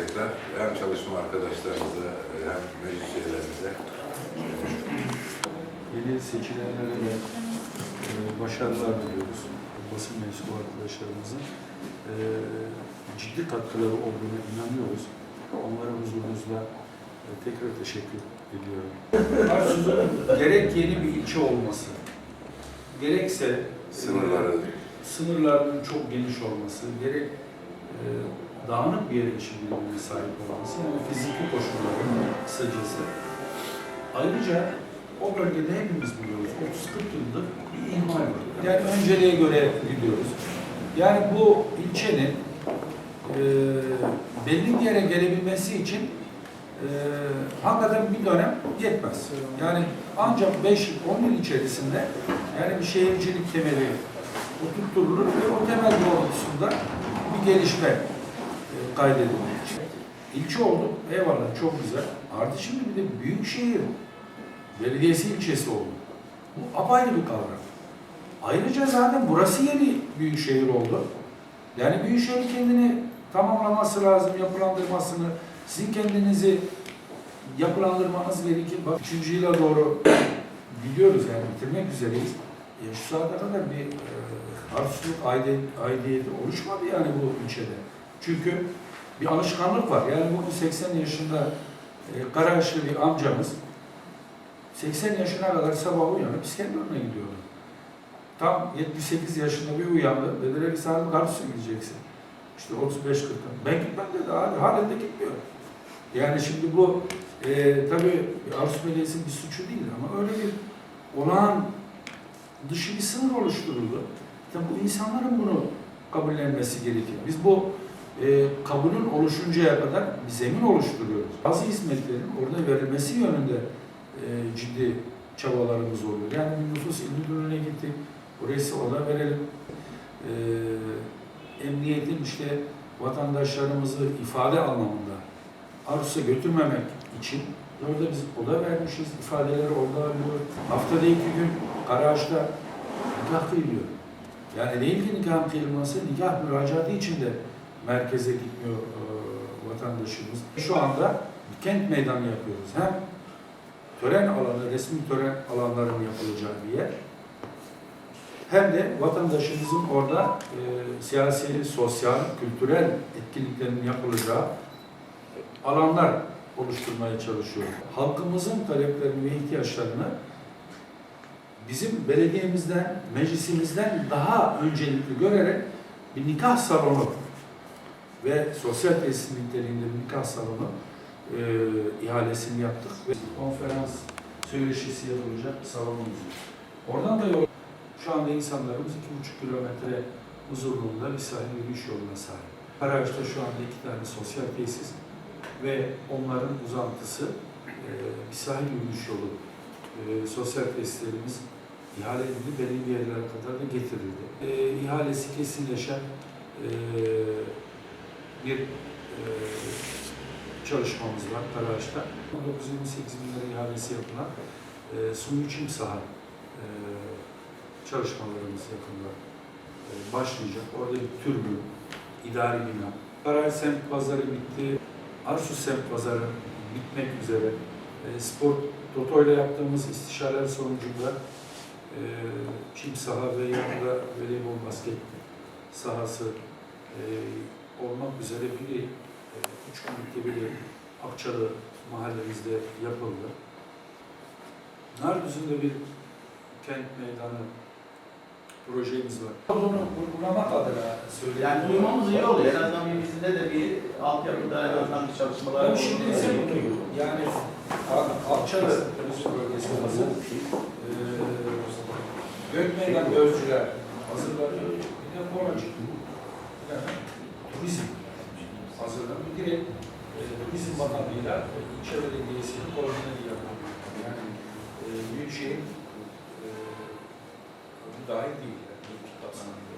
tekrar. Hem çalışma arkadaşlarımıza hem meclis üyelerimize. Yeni seçilenlere de e, başarılar diliyoruz. Basın mensubu arkadaşlarımızın e, ciddi katkıları olduğuna inanıyoruz. Onlara huzurunuzla e, tekrar teşekkür ediyorum. Arsuz'un gerek yeni bir ilçe olması, gerekse Sınırları sınırlarının çok geniş olması, gerek e, dağınık bir yer için birbirine sahip olması, yani fiziki koşulları kısacası. Ayrıca o bölgede hepimiz biliyoruz, 30-40 yıldır bir ihmal var. Yani önceliğe göre gidiyoruz. Yani bu ilçenin e, belli bir yere gelebilmesi için e, hakikaten bir dönem yetmez. Yani ancak 5-10 yıl içerisinde yani bir şehircilik temeli oturtulur ve o temel doğrultusunda bir gelişme e, kaydedilir. İlçe oldu, eyvallah çok güzel. Artı şimdi bir de büyük şehir belediyesi ilçesi oldu. Bu apayrı bir kavram. Ayrıca zaten burası yeni büyük şehir oldu. Yani büyük şehir kendini tamamlaması lazım, yapılandırmasını, sizin kendinizi yapılandırmanız gerekir. Bak üçüncü yıla doğru gidiyoruz yani bitirmek üzereyiz. E, şu saate kadar bir e, arzusluk aidiyeti, oluşmadı yani bu ilçede. Çünkü bir alışkanlık var. Yani bugün 80 yaşında e, Karaağaçlı bir amcamız 80 yaşına kadar sabah uyanıp İskenderun'a gidiyordu. Tam 78 yaşında bir uyandı. Dediler ki sana Karsu'ya gideceksin. İşte 35 40 Ben gitmem dedi. Hali, halen de gitmiyor. Yani şimdi bu e, tabii Arsus Belediyesi'nin bir suçu değil ama öyle bir olağan dışı bir sınır oluşturuldu. Tabii bu insanların bunu kabullenmesi gerekiyor. Biz bu e, kabulün oluşuncaya kadar bir zemin oluşturuyoruz. Bazı hizmetlerin orada verilmesi yönünde e, ciddi çabalarımız oluyor. Yani bir nüfus il müdürlüğüne gittik, oraya orada verelim. E, emniyetin işte vatandaşlarımızı ifade anlamında Arsus'a götürmemek için orada biz oda vermişiz, ifadeleri orada alıyor. Haftada iki gün Karaağaç'ta nikah kıyılıyor. Yani değil ki nikah kıyılması, nikah müracaatı için de merkeze gitmiyor e, vatandaşımız. Şu anda kent meydanı yapıyoruz. Hem tören alanı, resmi tören alanlarının yapılacağı bir yer. Hem de vatandaşımızın orada e, siyasi, sosyal, kültürel etkinliklerin yapılacağı alanlar oluşturmaya çalışıyoruz. Halkımızın taleplerini ve ihtiyaçlarını bizim belediyemizden, meclisimizden daha öncelikli görerek bir nikah salonu ve sosyal tesis niteliğinde bir nikah salonu e, ihalesini yaptık ve konferans söyleşisi yapılacak bir salonumuz var. Oradan da yol, şu anda insanlarımız iki buçuk kilometre uzunluğunda bir sahil yürüyüş yoluna sahip. Karaağaç'ta şu anda iki tane sosyal tesis ve onların uzantısı e, bir sahil yürüyüş yolu. E, sosyal tesislerimiz ihale edildi, belli bir yerlere kadar da getirildi. E, ihalesi kesinleşen e, bir e, çalışmamız var Karaağaç'ta. 928 bin lira ihalesi yapılan e, Sunu Çim Saha e, çalışmalarımız yakında e, başlayacak. Orada bir türbün, idari bina. Karaağaç semt pazarı bitti. Arsu semt pazarı bitmek üzere. E, spor Toto ile yaptığımız istişareler sonucunda e, çim saha ve yanında voleybol basket sahası e, olmak üzere biri e, üç günlükte biri Akçalı mahallemizde yapıldı. Nardüzü'nde bir kent meydanı projemiz var. Bunu uygulamak adına söylüyorum. Yani duymamız iyi oluyor. En azından bir bizde de bir altyapıda en azından bir çalışmalar Ben şimdi ise mutluyum. Yani Akçalı turizm bölgesi hazır. Ee, Gökmeydan gözcüler hazırlanıyor. Bir de Boracı. Yani turizm hazırlanıyor. Direkt e, Turizm Bakanlığı'yla e, ilçe belediyesinin koordineli yapıyor. Yani e, Büyükşehir e, müdahil değil. Yani.